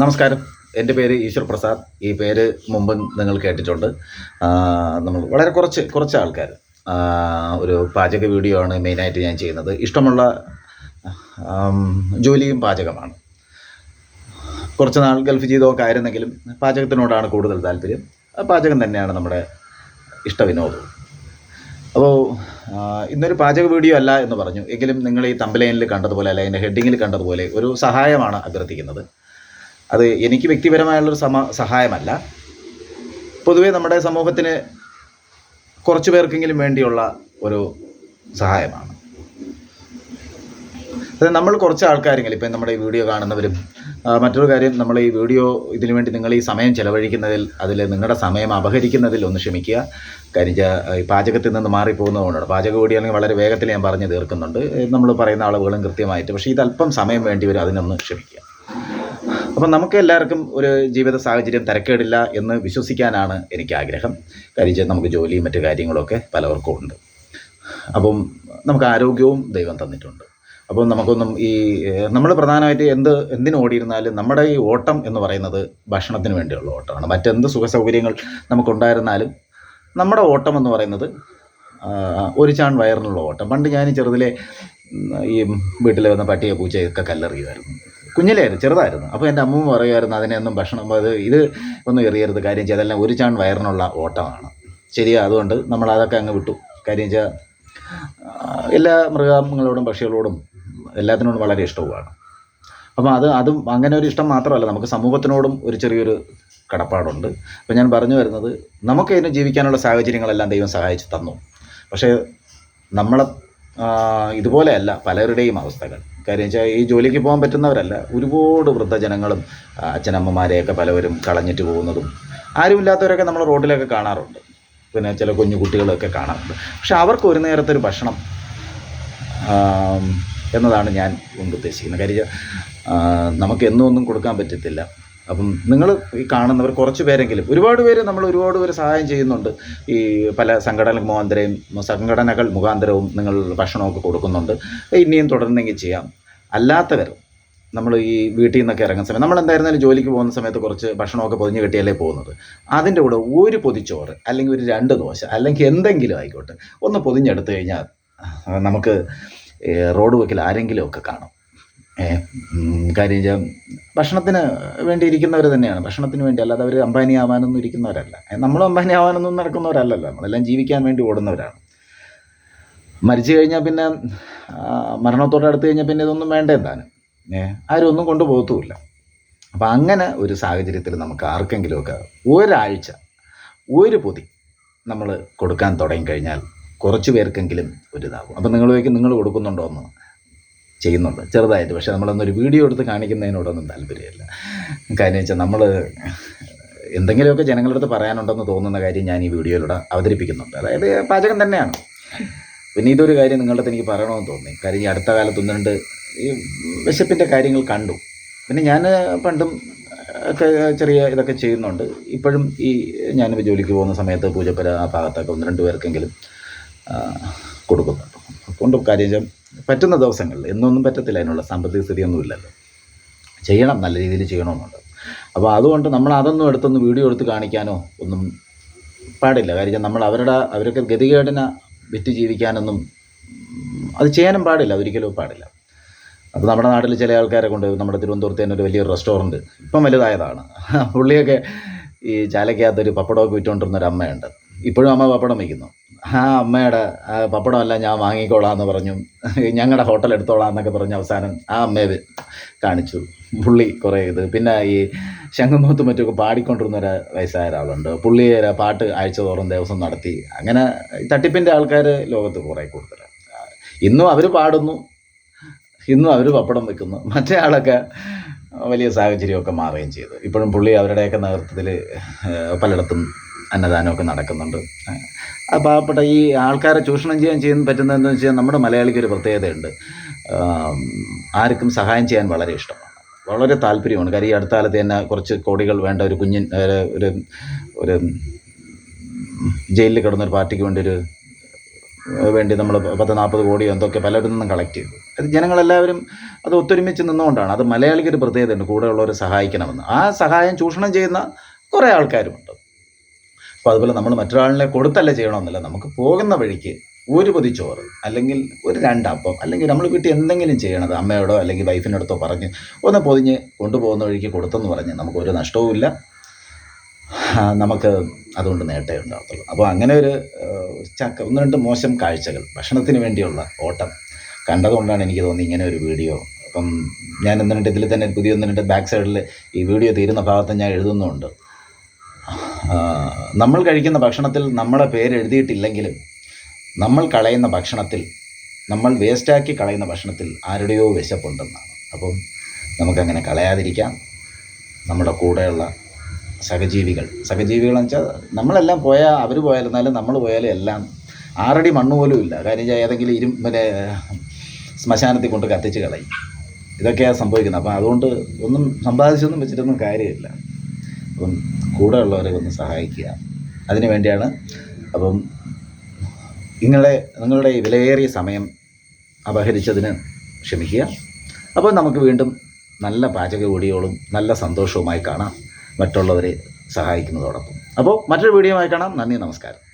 നമസ്കാരം. എന്റെ പേര് ഈശ്വർ പ്രസാദ്. ഈ പേര് മുമ്പ് നിങ്ങൾ കേട്ടിട്ടുണ്ട്. നമ്മൾ വളരെ കുറച്ച് കുറച്ച് ആൾക്കാർ ഒരു പാചക വീഡിയോ ആണ് മെയിനായിട്ട് ഞാൻ ചെയ്യുന്നത്. ഇഷ്ടമുള്ള ജോലിയും പാചകമാണ്. കുറച്ച് നാൾ ഗൾഫ് ജീവിതമൊക്കെ ആയിരുന്നെങ്കിലും പാചകത്തിനോടാണ് കൂടുതൽ താല്പര്യം. പാചകം തന്നെയാണ് നമ്മുടെ ഇഷ്ടവിനോദവും അപ്പോൾ ഇന്നൊരു പാചക വീഡിയോ അല്ല എന്ന് പറഞ്ഞു. എങ്കിലും നിങ്ങൾ ഈ തമ്പലൈനിൽ കണ്ടതുപോലെ അല്ല ഹെഡിങ്ങിൽ കണ്ടതുപോലെ ഒരു സഹായമാണ് അഭ്യർത്ഥിക്കുന്നത്. അത് എനിക്ക് വ്യക്തിപരമായുള്ളൊരു സമ സഹായമല്ല. പൊതുവേ നമ്മുടെ സമൂഹത്തിന് കുറച്ച് പേർക്കെങ്കിലും വേണ്ടിയുള്ള ഒരു സഹായമാണ്. അത് നമ്മൾ കുറച്ച് ആൾക്കാരെങ്കിലും ഇപ്പം നമ്മുടെ ഈ വീഡിയോ കാണുന്നവരും മറ്റൊരു കാര്യം നമ്മൾ ഈ വീഡിയോ ഇതിനു വേണ്ടി നിങ്ങൾ ഈ സമയം ചെലവഴിക്കുന്നതിൽ അതിൽ നിങ്ങളുടെ സമയം അപഹരിക്കുന്നതിൽ ഒന്ന് ക്ഷമിക്കുക. കാര്യം ഈ പാചകത്തിൽ നിന്ന് മാറിപ്പോകുന്നതുകൊണ്ടാണ്. പാചക വീഡിയോ വളരെ വേഗത്തിൽ ഞാൻ പറഞ്ഞു തീർക്കുന്നുണ്ട്. നമ്മൾ പറയുന്ന അളവുകളും കൃത്യമായിട്ട് പക്ഷേ ഇത് അല്പം സമയം വേണ്ടി വരും അതിനൊന്ന് ക്ഷമിക്കുക. അപ്പം നമുക്ക് എല്ലാവർക്കും ഒരു ജീവിത സാഹചര്യം തിരക്കേടില്ല എന്ന് വിശ്വസിക്കാനാണ് എനിക്ക് ആഗ്രഹം. കാര്യം നമുക്ക് ജോലിയും മറ്റു കാര്യങ്ങളൊക്കെ പലവർക്കും ഉണ്ട്. അപ്പം നമുക്ക് ആരോഗ്യവും ദൈവം തന്നിട്ടുണ്ട്. അപ്പം നമുക്കൊന്നും ഈ നമ്മൾ പ്രധാനമായിട്ട് എന്ത് എന്തിനു ഓടിയിരുന്നാലും നമ്മുടെ ഈ ഓട്ടം എന്ന് പറയുന്നത് ഭക്ഷണത്തിന് വേണ്ടിയുള്ള ഓട്ടമാണ്. മറ്റെന്ത് സുഖ സൗകര്യങ്ങൾ നമുക്കുണ്ടായിരുന്നാലും നമ്മുടെ ഓട്ടം എന്ന് പറയുന്നത് ഒരു ചാൺ വയറിനുള്ള ഓട്ടം. പണ്ട് ഞാൻ ചെറുതിലെ ഈ വീട്ടിൽ വന്ന പട്ടിയെ പൂച്ചയൊക്കെ കല്ലെറിയുമായിരുന്നു. കുഞ്ഞിലായിരുന്നു ചെറുതായിരുന്നു. അപ്പോൾ എന്റെ അമ്മ പറയുമായിരുന്നു അതിനെയൊന്നും ഭക്ഷണം അത് ഇത് ഒന്നും എറിയരുത് കാര്യം ചെയ്ത് അതെല്ലാം ഒരു ചാൺ വയറിനുള്ള ഓട്ടമാണ്. ശരിയാ അതുകൊണ്ട് നമ്മൾ അതൊക്കെ അങ്ങ് വിട്ടു. കാര്യം വെച്ചാൽ എല്ലാ മൃഗങ്ങളോടും പക്ഷികളോടും എല്ലാത്തിനോടും വളരെ ഇഷ്ടവുമാണ്. അപ്പോൾ അത് അതും അങ്ങനെ ഒരു ഇഷ്ടം മാത്രമല്ല നമുക്ക് സമൂഹത്തിനോടും ഒരു ചെറിയൊരു കടപ്പാടുണ്ട്. അപ്പോൾ ഞാൻ പറഞ്ഞു വരുന്നത് നമുക്ക് ഇതിന് ജീവിക്കാനുള്ള സാഹചര്യങ്ങളെല്ലാം ദൈവം സഹായിച്ച് തന്നു. പക്ഷേ നമ്മളെ ഇതുപോലെയല്ല പലരുടെയും അവസ്ഥകൾ. കാര്യം വെച്ചാൽ ഈ ജോലിക്ക് പോകാൻ പറ്റുന്നവരല്ല. ഒരുപാട് വൃദ്ധജനങ്ങളും അച്ഛനമ്മമാരെയൊക്കെ പലവരും കളഞ്ഞിട്ട് പോകുന്നതും ആരുമില്ലാത്തവരൊക്കെ നമ്മൾ റോഡിലൊക്കെ കാണാറുണ്ട്. പിന്നെ ചില കുഞ്ഞു കുട്ടികളൊക്കെ കാണാറുണ്ട്. പക്ഷെ അവർക്ക് ഒരു നേരത്തെ ഒരു ഭക്ഷണം എന്നതാണ് ഞാൻ കൊണ്ട് ഉദ്ദേശിക്കുന്നത്. കാര്യം നമുക്ക് എന്നും ഒന്നും കൊടുക്കാൻ പറ്റത്തില്ല. അപ്പം നിങ്ങൾ ഈ കാണുന്നവർ കുറച്ച് പേരെങ്കിലും ഒരുപാട് പേര് നമ്മൾ ഒരുപാട് പേര് സഹായം ചെയ്യുന്നുണ്ട്. ഈ പല സംഘടന മുഖാന്തരയും സംഘടനകൾ മുഖാന്തരവും നിങ്ങൾ ഭക്ഷണമൊക്കെ കൊടുക്കുന്നുണ്ട്. ഇനിയും തുടർന്നെങ്കിൽ ചെയ്യാം. അല്ലാത്തവർ നമ്മൾ ഈ വീട്ടിൽ നിന്നൊക്കെ ഇറങ്ങുന്ന സമയം നമ്മൾ എന്തായിരുന്നാലും ജോലിക്ക് പോകുന്ന സമയത്ത് കുറച്ച് ഭക്ഷണമൊക്കെ പൊതിഞ്ഞ് കെട്ടിയല്ലേ പോകുന്നത്. അതിന്റെ കൂടെ ഒരു പൊതിച്ചോറ് അല്ലെങ്കിൽ ഒരു രണ്ട് ദോശ അല്ലെങ്കിൽ എന്തെങ്കിലും ആയിക്കോട്ടെ ഒന്ന് പൊതിഞ്ഞെടുത്തു കഴിഞ്ഞാൽ നമുക്ക് റോഡ് വക്കിൽ ആരെങ്കിലുമൊക്കെ കാണും. കാര്യം വെച്ചാൽ ഭക്ഷണത്തിന് വേണ്ടി ഇരിക്കുന്നവർ തന്നെയാണ്. ഭക്ഷണത്തിന് വേണ്ടി അല്ലാതെ അവർ അമ്പാനി ആവാനൊന്നും ഇരിക്കുന്നവരല്ല. നമ്മളും അംബാനി ആവാനൊന്നും നടക്കുന്നവരല്ലല്ലോ. നമ്മളെല്ലാം ജീവിക്കാൻ വേണ്ടി ഓടുന്നവരാണ്. മരിച്ചു കഴിഞ്ഞാൽ പിന്നെ മരണത്തോടെ അടുത്ത് കഴിഞ്ഞാൽ പിന്നെ ഇതൊന്നും വേണ്ട എന്താണ് ആരും ഒന്നും കൊണ്ടുപോകത്തുമില്ല അപ്പം അങ്ങനെ ഒരു സാഹചര്യത്തിൽ നമുക്ക് ആർക്കെങ്കിലുമൊക്കെ ഒരാഴ്ച ഒരു പൊതി നമ്മൾ കൊടുക്കാൻ തുടങ്ങിക്കഴിഞ്ഞാൽ കുറച്ച് പേർക്കെങ്കിലും ഒരിതാകും അപ്പം നിങ്ങൾ ചോദിക്കും നിങ്ങൾ കൊടുക്കുന്നുണ്ടോ എന്ന് ചെയ്യുന്നുണ്ട്. ചെറുതായിട്ട്. പക്ഷേ നമ്മളൊന്നൊരു വീഡിയോ എടുത്ത് കാണിക്കുന്നതിനോടൊന്നും താല്പര്യമില്ല. കാര്യം വെച്ചാൽ നമ്മൾ എന്തെങ്കിലുമൊക്കെ ജനങ്ങളുടെ അടുത്ത് പറയാനുണ്ടെന്ന് തോന്നുന്ന കാര്യം ഞാൻ ഈ വീഡിയോയിലൂടെ അവതരിപ്പിക്കുന്നുണ്ട്. അതായത് പാചകം തന്നെയാണ്. പിന്നെ ഇതൊരു കാര്യം നിങ്ങളുടെ അടുത്ത് എനിക്ക് പറയണമെന്ന് തോന്നി. കാര്യം ഈ അടുത്ത കാലത്ത് ഒന്ന് രണ്ട് ഈ വിശപ്പിന്റെ കാര്യങ്ങൾ കണ്ടു. പിന്നെ ഞാൻ പണ്ടും ഒക്കെ ചെറിയ ഇതൊക്കെ ചെയ്യുന്നുണ്ട്. ഇപ്പോഴും ഈ ഞാൻ ജോലിക്ക് പോകുന്ന സമയത്ത് പൂജപ്പുര ആ ഭാഗത്തൊക്കെ ഒന്ന് രണ്ട് പേർക്കെങ്കിലും കൊടുക്കുന്നുണ്ട്. കൊണ്ട് കാര്യം പറ്റുന്ന ദിവസങ്ങളിൽ എന്നൊന്നും പറ്റത്തില്ല. അതിനുള്ള സാമ്പത്തിക സ്ഥിതിയൊന്നും ഇല്ലല്ലോ ചെയ്യണം നല്ല രീതിയിൽ ചെയ്യണമെന്നുണ്ട്. അപ്പോൾ അതുകൊണ്ട് നമ്മൾ അതൊന്നും എടുത്തൊന്ന് വീഡിയോ എടുത്ത് കാണിക്കാനോ ഒന്നും പാടില്ല. കാര്യം നമ്മൾ അവരുടെ അവരൊക്കെ ഗതികേടിനെ വിറ്റ് ജീവിക്കാനൊന്നും അത് ചെയ്യാനും പാടില്ല. ഒരിക്കലും പാടില്ല. അപ്പോൾ നമ്മുടെ നാട്ടിൽ ചില ആൾക്കാരെ കൊണ്ട് നമ്മുടെ തിരുവനന്തപുരത്ത് തന്നെ ഒരു വലിയൊരു റെസ്റ്റോറന്റ് ഇപ്പം വലുതായതാണ്. പുള്ളിയൊക്കെ ഈ ചാലക്കകത്തൊരു പപ്പടമൊക്കെ വിറ്റുകൊണ്ടിരുന്ന ഒരു അമ്മയുണ്ട്. ഇപ്പോഴും അമ്മ പപ്പടം വയ്ക്കുന്നു. ആ അമ്മയുടെ പപ്പടമല്ല ഞാൻ വാങ്ങിക്കോളാം എന്ന് പറഞ്ഞു. ഞങ്ങളുടെ ഹോട്ടൽ എടുത്തോളാം എന്നൊക്കെ പറഞ്ഞ് അവസാനം ആ അമ്മയെ കാണിച്ചു. പുള്ളി കുറേ ഇത്. പിന്നെ ഈ ശംഖുമുഖത്തും മറ്റുമൊക്കെ പാടിക്കൊണ്ടിരുന്ന വയസ്സായ ഒരാളുണ്ട് പുള്ളി പാട്ട് ആഴ്ച തോറും ദിവസം നടത്തി. അങ്ങനെ തട്ടിപ്പിന്റെ ആൾക്കാർ ലോകത്ത് കുറേ കൂടുതലാണ് ഇന്നും അവർ പാടുന്നു. ഇന്നും അവർ പപ്പടം വെക്കുന്നു. മറ്റേ ആളൊക്കെ വലിയ സാഹചര്യമൊക്കെ മാറുകയും ചെയ്തു. ഇപ്പോഴും പുള്ളി അവരുടെയൊക്കെ നേതൃത്വത്തിൽ പലയിടത്തും അന്നദാനമൊക്കെ നടക്കുന്നുണ്ട്. പാവപ്പെട്ട ഈ ആൾക്കാരെ ചൂഷണം ചെയ്യാൻ ചെയ്യാൻ പറ്റുന്നതെന്ന് വെച്ചാൽ നമ്മുടെ മലയാളിക്ക് ഒരു പ്രത്യേകതയുണ്ട് ആർക്കും സഹായം ചെയ്യാൻ വളരെ ഇഷ്ടമാണ്. വളരെ താല്പര്യമാണ്. കാര്യം ഈ അടുത്ത കാലത്ത് തന്നെ കുറച്ച് കോടികൾ വേണ്ട ഒരു കുഞ്ഞിൻ ഒരു ഒരു ജയിലിൽ കിടന്നൊരു പാർട്ടിക്ക് വേണ്ടി ഒരു വേണ്ടി നമ്മൾ പത്ത് നാൽപ്പത് കോടി എന്തൊക്കെ പലരിൽ നിന്നും കളക്ട് ചെയ്തു. അത് ജനങ്ങളെല്ലാവരും അത് ഒത്തൊരുമിച്ച് നിന്നുകൊണ്ടാണ്. അത് മലയാളിക്കൊരു പ്രത്യേകതയുണ്ട്. കൂടെയുള്ളവരെ സഹായിക്കണമെന്ന്. ആ സഹായം ചൂഷണം ചെയ്യുന്ന കുറേ ആൾക്കാരുമുണ്ട്. അപ്പോൾ അതുപോലെ നമ്മൾ മറ്റൊരാളിനെ കൊടുത്തല്ല ചെയ്യണമെന്നില്ല. നമുക്ക് പോകുന്ന വഴിക്ക് ഒരു പൊതി ചോറ് അല്ലെങ്കിൽ ഒരു രണ്ടപ്പം അല്ലെങ്കിൽ നമ്മൾ വീട്ടിൽ എന്തെങ്കിലും ചെയ്യണത് അമ്മയോടോ അല്ലെങ്കിൽ വൈഫിനടുത്തോ പറഞ്ഞ് ഒന്ന് പൊതിഞ്ഞ് കൊണ്ടുപോകുന്ന വഴിക്ക് കൊടുത്തെന്ന് പറഞ്ഞ് നമുക്ക് ഒരു നഷ്ടവുമില്ല നമുക്ക് അതുകൊണ്ട് നേട്ടമേ ഉണ്ടാകത്തുള്ളൂ. അപ്പോൾ അങ്ങനെ ഒരു ചക്ക ഒന്ന് രണ്ട് മോശം കാഴ്ചകൾ ഭക്ഷണത്തിന് വേണ്ടിയുള്ള ഓട്ടം കണ്ടതുകൊണ്ടാണ് എനിക്ക് തോന്നി ഇങ്ങനെ ഒരു വീഡിയോ. അപ്പം ഞാൻ ഒന്ന് രണ്ട് ഇതിൽ തന്നെ പുതിയ ഒന്ന് രണ്ട് ബാക്ക് സൈഡിൽ ഈ വീഡിയോ തീരുന്ന ഭാഗത്ത് ഞാൻ എഴുതുന്നുണ്ട്. നമ്മൾ കഴിക്കുന്ന ഭക്ഷണത്തിൽ നമ്മുടെ പേര് എഴുതിയിട്ടില്ലെങ്കിലും നമ്മൾ കളയുന്ന ഭക്ഷണത്തിൽ നമ്മൾ വേസ്റ്റാക്കി കളയുന്ന ഭക്ഷണത്തിൽ ആരുടെയോ വിശപ്പുണ്ടെന്നാണ്. അപ്പം നമുക്കങ്ങനെ കളയാതിരിക്കാം. നമ്മുടെ കൂടെയുള്ള സഹജീവികൾ സഹജീവികളെന്ന് വെച്ചാൽ നമ്മളെല്ലാം പോയാൽ അവർ പോയാലിരുന്നാലും നമ്മൾ പോയാലും എല്ലാം ആറടി മണ്ണ് പോലും ഇല്ല. കാര്യം ഏതെങ്കിലും ഇരും പിന്നെ ശ്മശാനത്തിൽ കൊണ്ട് കത്തിച്ച് കളയും. ഇതൊക്കെയാണ് സംഭവിക്കുന്നത്. അപ്പം അതുകൊണ്ട് ഒന്നും സമ്പാദിച്ചൊന്നും വെച്ചിട്ടൊന്നും കാര്യമില്ല. അപ്പം കൂടെയുള്ളവരെ ഒന്ന് സഹായിക്കുക. അതിനു വേണ്ടിയാണ് അപ്പം നിങ്ങളെ നിങ്ങളുടെ വിലയേറിയ സമയം അപഹരിച്ചതിന് ക്ഷമിക്കുക. അപ്പോൾ നമുക്ക് വീണ്ടും നല്ല പാചക വീഡിയോകളും നല്ല സന്തോഷവുമായി കാണാം. മറ്റുള്ളവരെ സഹായിക്കുന്നതോടൊപ്പം. അപ്പോൾ മറ്റൊരു വീഡിയോയുമായി കാണാം. നന്ദി നമസ്കാരം.